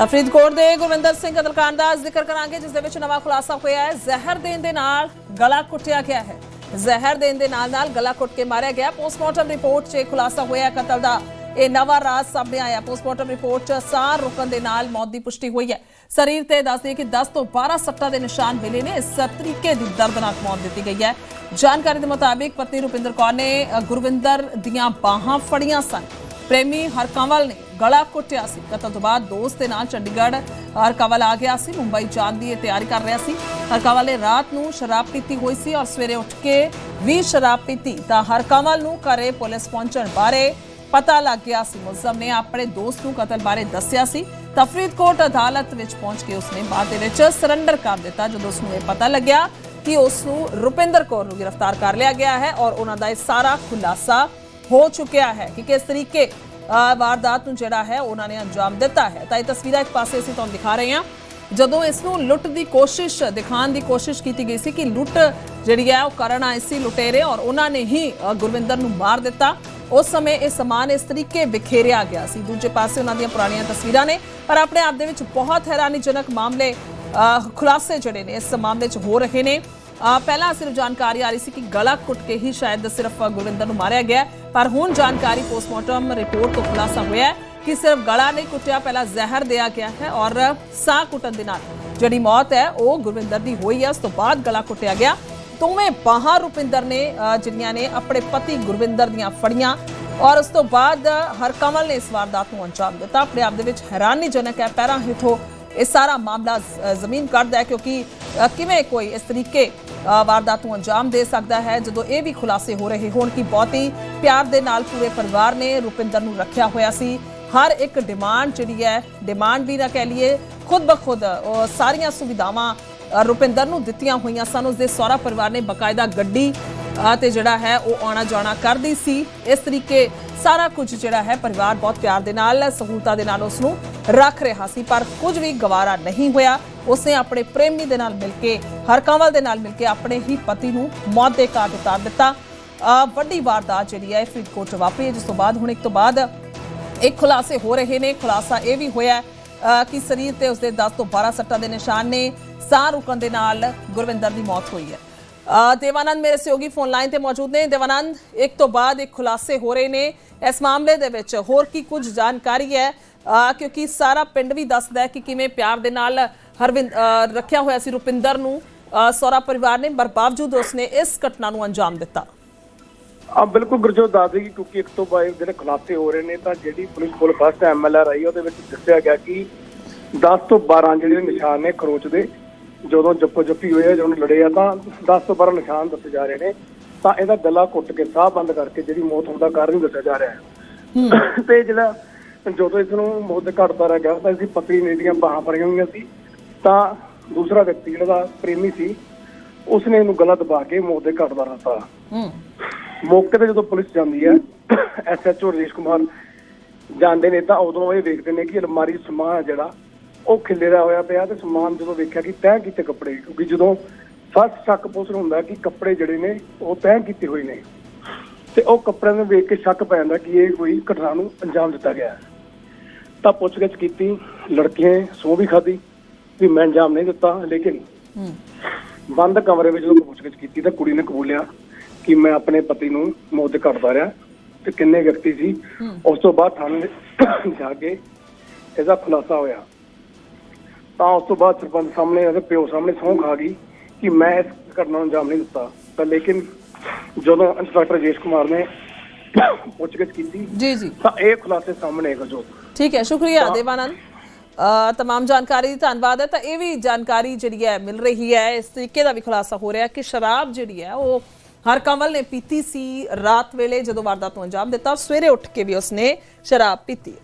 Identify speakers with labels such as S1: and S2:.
S1: ਤਾਂ ਫਰੀਦਕੋਟ ਦੇ ਗੁਰਵਿੰਦਰ ਸਿੰਘ ਕਤਲकांड ਦਾ ਜ਼ਿਕਰ ਕਰਾਂਗੇ, ਜਿਸ ਦੇ ਵਿੱਚ ਨਵਾਂ ਖੁਲਾਸਾ ਹੋਇਆ ਹੈ। ਜ਼ਹਿਰ ਦੇਣ ਦੇ ਨਾਲ ਗਲਾ ਕੁੱਟਿਆ ਗਿਆ ਹੈ। ਜ਼ਹਿਰ ਦੇਣ ਦੇ ਨਾਲ ਨਾਲ ਗਲਾ ਕੁੱਟ ਕੇ ਮਾਰਿਆ ਗਿਆ। ਪੋਸਟਮਾਰਟਮ ਰਿਪੋਰਟ 'ਚ ਖੁਲਾਸਾ ਹੋਇਆ ਕਤਲ ਦਾ ਇਹ ਨਵਾਂ ਰਾਜ਼ ਸਾਹਮਣੇ ਆਇਆ। ਪੋਸਟਮਾਰਟਮ ਰਿਪੋਰਟ 'ਚ ਸਾਹ ਰੁਕਣ ਦੇ ਨਾਲ ਮੌਤ ਦੀ ਪੁਸ਼ਟੀ ਹੋਈ ਹੈ। ਸਰੀਰ ਤੇ ਦੱਸਦੇ ਕਿ 10 ਤੋਂ 12 ਸੱਟਾਂ ਦੇ ਨਿਸ਼ਾਨ ਮਿਲੇ ਨੇ। ਇਸ ਤਰੀਕੇ ਦੀ ਦਰਦਨਾਕ ਮੌਤ ਦਿੱਤੀ ਗਈ ਹੈ। ਜਾਣਕਾਰੀ ਦੇ ਮੁਤਾਬਿਕ ਪਤਨੀ ਰੁਪਿੰਦਰ ਕੌਰ ਨੇ ਗੁਰਵਿੰਦਰ ਦੀਆਂ ਬਾਹਾਂ ਫੜੀਆਂ ਸਨ। ਪ੍ਰੇਮੀ ਹਰਕੰਵਲ ਨੇ ਗਲਾ ਕੁੱਟਿਆ ਸੀ। ਕਤਲ ਤੋਂ ਬਾਅਦ ਦੋਸਤ ਦੇ ਨਾਲ ਚੰਡੀਗੜ੍ਹ ਹਰਕੰਵਲ ਆ ਗਿਆ ਸੀ। ਮੁੰਬਈ ਜਾਣ ਦੀ ਤਿਆਰੀ ਕਰ ਰਿਹਾ ਸੀ। ਹਰਕੰਵਲ ਨੇ ਰਾਤ ਨੂੰ ਸ਼ਰਾਬ ਪੀਤੀ ਹੋਈ ਸੀ ਔਰ ਸਵੇਰੇ ਉੱਠ ਕੇ ਵੀ ਸ਼ਰਾਬ ਪੀਤੀ। ਤਾਂ ਹਰਕੰਵਲ ਨੂੰ ਘਰੇ ਪੁਲਿਸ ਪਹੁੰਚਣ ਬਾਰੇ ਪਤਾ ਲੱਗ ਗਿਆ ਸੀ। ਮੁਲਜ਼ਮ ਨੇ ਆਪਣੇ ਦੋਸਤ ਨੂੰ ਕਤਲ ਬਾਰੇ ਦੱਸਿਆ ਸੀ। ਤਾਂ ਫਰੀਦਕੋਟ ਅਦਾਲਤ ਵਿੱਚ ਪਹੁੰਚ ਕੇ ਉਸਨੇ ਬਾਅਦ ਦੇ ਵਿੱਚ ਸਰੈਂਡਰ ਕਰ ਦਿੱਤਾ। ਜਦੋਂ ਉਸਨੂੰ ਇਹ ਪਤਾ ਲੱਗਿਆ ਕਿ ਉਸ ਨੂੰ ਰੁਪਿੰਦਰ ਕੌਰ ਨੂੰ ਗ੍ਰਿਫਤਾਰ ਕਰ ਲਿਆ ਗਿਆ ਹੈ ਔਰ ਉਹਨਾਂ ਦਾ ਇਹ ਸਾਰਾ ਖੁਲਾਸਾ ਹੋ ਚੁੱਕਿਆ ਹੈ ਕਿ ਕਿਸ ਤਰੀਕੇ ਵਾਰਦਾਤ ਨੂੰ ਜਿਹੜਾ ਹੈ, ਉਹਨਾਂ ਨੇ ਅੰਜਾਮ ਦਿੱਤਾ ਹੈ। ਤਾਂ ਇਹ ਤਸਵੀਰਾਂ ਇੱਕ ਪਾਸੇ ਅਸੀਂ ਤੁਹਾਨੂੰ ਦਿਖਾ ਰਹੇ ਹਾਂ। ਜਦੋਂ ਇਸ ਨੂੰ ਲੁੱਟ ਦੀ ਕੋਸ਼ਿਸ਼, ਦਿਖਾਉਣ ਦੀ ਕੋਸ਼ਿਸ਼ ਕੀਤੀ ਗਈ ਸੀ ਕਿ ਲੁੱਟ ਜਿਹੜੀ ਹੈ, ਉਹ ਕਰਨ ਆਏ ਸੀ ਲੁਟੇਰੇ ਔਰ ਉਹਨਾਂ ਨੇ ਹੀ ਗੁਰਵਿੰਦਰ ਨੂੰ ਮਾਰ ਦਿੱਤਾ। ਉਸ ਸਮੇਂ ਇਹ ਸਮਾਨ ਇਸ ਤਰੀਕੇ ਵਿਖੇਰਿਆ ਗਿਆ ਸੀ। ਦੂਜੇ ਪਾਸੇ ਉਹਨਾਂ ਦੀਆਂ ਪੁਰਾਣੀਆਂ ਤਸਵੀਰਾਂ ਨੇ। ਪਰ ਆਪਣੇ ਆਪ ਦੇ ਵਿੱਚ ਬਹੁਤ ਹੈਰਾਨੀਜਨਕ ਮਾਮਲੇ ਖੁਲਾਸੇ ਜਿਹੜੇ ਨੇ ਇਸ ਮਾਮਲੇ 'ਚ ਹੋ ਰਹੇ ਨੇ। ਪਹਿਲਾਂ ਸਿਰਫ ਜਾਣਕਾਰੀ ਆ ਰਹੀ ਸੀ ਕਿ ਗਲਾ ਕੁੱਟ ਕੇ ਹੀ ਸ਼ਾਇਦ ਸਿਰਫ ਗੁਰਵਿੰਦਰ ਨੂੰ ਮਾਰਿਆ ਗਿਆ ਪਰ ਹੁਣ ਜਾਣਕਾਰੀ ਪੋਸਟਮਾਰਟਮ ਰਿਪੋਰਟ ਤੋਂ ਖੁਲਾਸਾ ਹੋਇਆ ਕਿ ਸਿਰਫ ਗਲਾ ਨਹੀਂ ਕੁੱਟਿਆ ਪਹਿਲਾਂ ਜ਼ਹਿਰ ਦਿਆ ਗਿਆ ਹੈ ਔਰ ਸਾਹ ਕੁੱਟਣ ਦੇ ਨਾਲ ਜਿਹੜੀ ਮੌਤ ਹੈ, ਉਹ ਗੁਰਵਿੰਦਰ ਦੀ ਹੋਈ ਹੈ। ਉਸ ਤੋਂ ਬਾਅਦ ਗਲਾ ਕੁੱਟਿਆ ਗਿਆ। ਦੋਵੇਂ ਬਾਹਰ ਰੁਪਿੰਦਰ ਨੇ ਜਿਹੜੀਆਂ ਨੇ ਆਪਣੇ ਪਤੀ ਗੁਰਵਿੰਦਰ ਦੀਆਂ ਫੜੀਆਂ ਔਰ ਉਸ ਤੋਂ ਬਾਅਦ ਹਰਕਮਲ ਨੇ ਇਸ ਵਾਰਦਾਤ ਨੂੰ ਅੰਜਾਮ ਦਿੱਤਾ। ਆਪਣੇ ਆਪ ਦੇ ਵਿੱਚ ਹੈਰਾਨੀਜਨਕ ਹੈ। ਪੈਰਾਂ ਹੇਠੋਂ ਇਹ ਸਾਰਾ ਮਾਮਲਾ ਜ਼ਮੀਨ ਕੱਢਦਾ ਹੈ ਕਿਉਂਕਿ ਕਿਵੇਂ ਕੋਈ ਇਸ ਤਰੀਕੇ ਵਾਰਦਾਤ ਨੂੰ ਅੰਜਾਮ ਦੇ ਸਕਦਾ ਹੈ? ਜਦੋਂ ਇਹ ਵੀ ਖੁਲਾਸੇ ਹੋ ਰਹੇ ਹੋਣ ਕਿ ਬਹੁਤੀ ਪਿਆਰ ਦੇ ਨਾਲ ਪੂਰੇ ਪਰਿਵਾਰ ਨੇ ਰੁਪਿੰਦਰ ਨੂੰ ਰੱਖਿਆ ਹੋਇਆ ਸੀ, ਹਰ ਇੱਕ ਡਿਮਾਂਡ ਜਿਹੜੀ ਹੈ, ਡਿਮਾਂਡ ਵੀ ਨਾ ਕਹਿ ਲਈਏ, ਖੁਦ ਬਖੁਦ ਸਾਰੀਆਂ ਸੁਵਿਧਾਵਾਂ ਰੁਪਿੰਦਰ ਨੂੰ ਦਿੱਤੀਆਂ ਹੋਈਆਂ ਸਨ। ਉਸਦੇ ਸਹੁਰਾ ਪਰਿਵਾਰ ਨੇ ਬਕਾਇਦਾ ਗੱਡੀ ਤੇ ਜਿਹੜਾ ਹੈ, ਉਹ ਆਣਾ ਜਾਣਾ ਕਰਦੀ ਸੀ। ਇਸ ਤਰੀਕੇ ਸਾਰਾ ਕੁਝ ਜਿਹੜਾ ਹੈ ਪਰਿਵਾਰ ਬਹੁਤ ਪਿਆਰ ਦੇ ਨਾਲ, ਸਹੂਲਤਾਂ ਦੇ ਨਾਲ ਉਸ ਨੂੰ ਰੱਖ ਰਿਹਾ ਸੀ, ਪਰ ਕੁਝ ਵੀ ਗਵਾਰਾ ਨਹੀਂ ਹੋਇਆ। ਉਸਨੇ ਆਪਣੇ ਪ੍ਰੇਮੀ ਦੇ ਨਾਲ ਮਿਲ ਕੇ ਹਰਕੰਵਲ ਦੇ ਨਾਲ ਮਿਲ ਕੇ ਆਪਣੇ ਹੀ ਪਤੀ ਨੂੰ ਮੌਤ ਦੇ ਘਾਟ ਉਤਾਰ ਦਿੱਤਾ। ਵੱਡੀ ਵਾਰਦਾਤ ਜਿਹੜੀ ਹੈ ਫਰੀਦਕੋਟ 'ਚ ਵਾਪਰੀ ਹੈ ਜਿਸ ਤੋਂ ਬਾਅਦ ਹੁਣ ਇੱਕ ਤੋਂ ਬਾਅਦ ਇੱਕ ਖੁਲਾਸੇ ਹੋ ਰਹੇ ਨੇ। ਖੁਲਾਸਾ ਇਹ ਵੀ ਹੋਇਆ ਕਿ ਸਰੀਰ ਤੇ ਉਸਦੇ 10 ਤੋਂ 12 ਸੱਟਾਂ ਦੇ ਨਿਸ਼ਾਨ ਨੇ। ਸਾਹ ਰੁਕਣ ਦੇ ਨਾਲ ਗੁਰਵਿੰਦਰ ਦੀ ਮੌਤ ਹੋਈ ਹੈ। ਦੇਵਾਨੰਦ ਮੇਰੇ ਸਹਿਯੋਗੀ ਫੋਨ ਲਾਈਨ ਤੇ ਮੌਜੂਦ ਨੇ ਦੇਵਾਨੰਦ ਇੱਕ ਤੋਂ ਬਾਅਦ ਇੱਕ ਖੁਲਾਸੇ ਹੋ ਰਹੇ ਨੇ ਇਸ ਮਾਮਲੇ ਦੇ ਵਿੱਚ ਹੋਰ ਕੀ ਕੁਝ ਜਾਣਕਾਰੀ ਹੈ ਕਿਉਂਕਿ ਸਾਰਾ ਪਿੰਡ ਵੀ ਦੱਸਦਾ ਹੈ ਕਿ ਕਿਵੇਂ ਪਿਆਰ ਦੇ ਨਾਲ ਹਰਵਿੰਦ ਰੱਖਿਆ ਹੋਇਆ ਸੀ ਰੁਪਿੰਦਰ ਨੂੰ ਅ, ਪਰਿਵਾਰ ਨੇ ਪਰ ਬਾਵਜੂਦ ਉਸਨੇ ਇਸ ਘਟਨਾ ਨੂੰ ਅੰਜਾਮ ਦਿੱਤਾ
S2: ਆ ਬਿਲਕੁਲ ਗੁਰਜੋਤ ਦੱਸ ਦੇਗੀ ਕਿਉਂਕਿ ਇੱਕ ਤੋਂ ਬਾਅਦ ਜਿਹੜੇ ਖੁਲਾਸੇ ਹੋ ਰਹੇ ਨੇ ਤਾਂ ਜਿਹੜੀ ਪੁਲਿਸ ਕੋਲ ਫਸਟ ਐਮਐਲਆਰ ਆਈ ਉਹਦੇ ਵਿੱਚ ਦੱਸਿਆ ਗਿਆ ਕਿ 10 ਤੋਂ 12 ਜਿਹੜੇ ਨਿਸ਼ਾਨ ਨੇ ਖਰੋਚ ਦੇ ਜਦੋਂ ਜੱਪੋ ਜੱਪੀ ਹੋਏ ਜਦੋਂ ਲੜੇ ਆ ਤਾਂ 10 ਤੋਂ 12 ਨਿਸ਼ਾਨ ਦੱਸੇ ਜਾ ਰਹੇ ਨੇ। ਤਾਂ ਇਹਦਾ ਗਲਾ ਕੁੱਟ ਕੇ ਸਾਹ ਬੰਦ ਕਰਕੇ ਜਿਹੜੀ ਮੌਤ ਹੋਣ ਦਾ ਕਾਰਨ ਦੱਸਿਆ ਜਾ ਰਿਹਾ ਹੈ। ਤੇ ਜਿਹੜਾ ਜਦੋਂ ਇਸ ਨੂੰ ਮੌਤ ਦੇ ਘਾਟ ਉਤਾਰਿਆ ਗਿਆ ਤਾਂ ਇਸਦੀ ਪਤਨੀ ਨੇ ਦੀਆਂ ਬਾਹਾਂ ਫੜੀਆਂ ਹੋਈਆਂ ਸੀ ਤਾਂ ਦੂਸਰਾ ਵਿਅਕਤੀ ਜਿਹੜਾ ਦਾ ਪ੍ਰੇਮੀ ਸੀ ਉਸਨੇ ਇਹਨੂੰ ਗਲਾ ਦਬਾ ਕੇ ਮੌਤ ਦੇ ਘਾਟ ਦਿੱਤਾ।
S1: ਹੂੰ।
S2: ਮੌਕੇ ਤੇ ਜਦੋਂ ਪੁਲਿਸ ਜਾਂਦੀ ਹੈ ਐਸਐਚਓ ਰਜੇਸ਼ ਕੁਮਾਰ ਜਾਂਦੇ ਨੇ ਤਾਂ ਉਦੋਂ ਇਹ ਵੇਖਦੇ ਨੇ ਕਿ ਅਲਮਾਰੀ ਸਮਾਨ ਜਿਹੜਾ ਉਹ ਖਿਲਰਿਆ ਹੋਇਆ ਪਿਆ ਤੇ ਸਮਾਨ ਜਦੋਂ ਵੇਖਿਆ ਕਿ ਤੈਅ ਕੀਤੇ ਕੱਪੜੇ ਕਿਉਂਕਿ ਜਦੋਂ ਫਸਟ ਸ਼ੱਕ ਨੂੰ ਹੁੰਦਾ ਕਿ ਕੱਪੜੇ ਜਿਹੜੇ ਨੇ ਉਹ ਤੈਅ ਕੀਤੇ ਹੋਏ ਨੇ। ਤੇ ਉਹ ਕੱਪੜਿਆਂ ਨੂੰ ਵੇਖ ਕੇ ਸ਼ੱਕ ਪੈ ਜਾਂਦਾ ਕਿ ਇਹ ਕੋਈ ਘਟਨਾ ਨੂੰ ਅੰਜਾਮ ਦਿੱਤਾ ਗਿਆ ਤਾਂ ਪੁੱਛਗਿੱਛ ਕੀਤੀ ਲੜਕੀਆਂ ਸੌ ਵੀ ਖਾਦੀ ਵੀ ਮੈਂ ਅੰਜਾਮ ਨਹੀਂ ਦਿੱਤਾ ਲੇਕਿਨ ਬੰਦ ਕਮਰੇ ਵਿੱਚ ਜਦੋਂ ਪੁੱਛਗਿੱਛ ਕੀਤੀ ਤਾਂ ਕੁੜੀ ਨੇ ਕਬੂਲਿਆ ਕਿ ਮੈਂ ਆਪਣੇ ਪਤੀ ਨੂੰ ਮੌਤ ਦੇ ਘਾਟ ਉਤਾਰਿਆ ਤੇ ਕਿੰਨੇ ਵਿਅਕਤੀ ਸੀ। ਉਸ ਤੋਂ ਬਾਅਦ ਥਾਣੇ ਜਾ ਕੇ ਇਹਦਾ ਖੁਲਾਸਾ ਹੋਇਆ। ਤਾਂ ਉਸ ਤੋਂ ਬਾਅਦ ਸਰਪੰਚ ਸਾਹਮਣੇ ਉਹਦੇ ਪਿਓ ਸਾਹਮਣੇ ਸਹੁੰ ਖਾ ਗਈ ਕਿ ਮੈਂ ਇਸ ਘਟਨਾ ਨੂੰ ਅੰਜਾਮ ਨਹੀਂ ਦਿੱਤਾ। ਤਾਂ ਲੇਕਿਨ ਜਦੋਂ ਇੰਸਪੈਕਟਰ ਜੇਸ਼ ਕੁਮਾਰ ਨੇ ਪੁੱਛਗਿੱਛ ਕੀਤੀ
S1: ਜੀ ਜੀ।
S2: ਤਾਂ ਇਹ ਖੁਲਾਸੇ ਸਾਹਮਣੇ ਆਏ ਜੋ।
S1: ਠੀਕ ਹੈ ਸ਼ੁਕਰੀਆ ਦੇਵਾਨੰਦ। ਤਮਾਮ ਜਾਣਕਾਰੀ ਦੀ ਧੰਨਵਾਦ ਹੈ। ਤਾਂ ਇਹ ਵੀ ਜਾਣਕਾਰੀ ਜਿਹੜੀ ਹੈ ਮਿਲ ਰਹੀ ਹੈ। ਇਸ ਤਰੀਕੇ ਦਾ ਵੀ ਖੁਲਾਸਾ ਹੋ ਰਿਹਾ ਕਿ ਸ਼ਰਾਬ ਜਿਹੜੀ ਹੈ ਉਹ ਹਰਕਮਲ ਨੇ ਪੀਤੀ ਸੀ ਰਾਤ ਵੇਲੇ ਜਦੋਂ ਵਾਰਦਾਤ ਨੂੰ ਅੰਜਾਮ ਦਿੱਤਾ। ਸਵੇਰੇ ਉੱਠ ਕੇ ਵੀ ਉਸਨੇ ਸ਼ਰਾਬ ਪੀਤੀ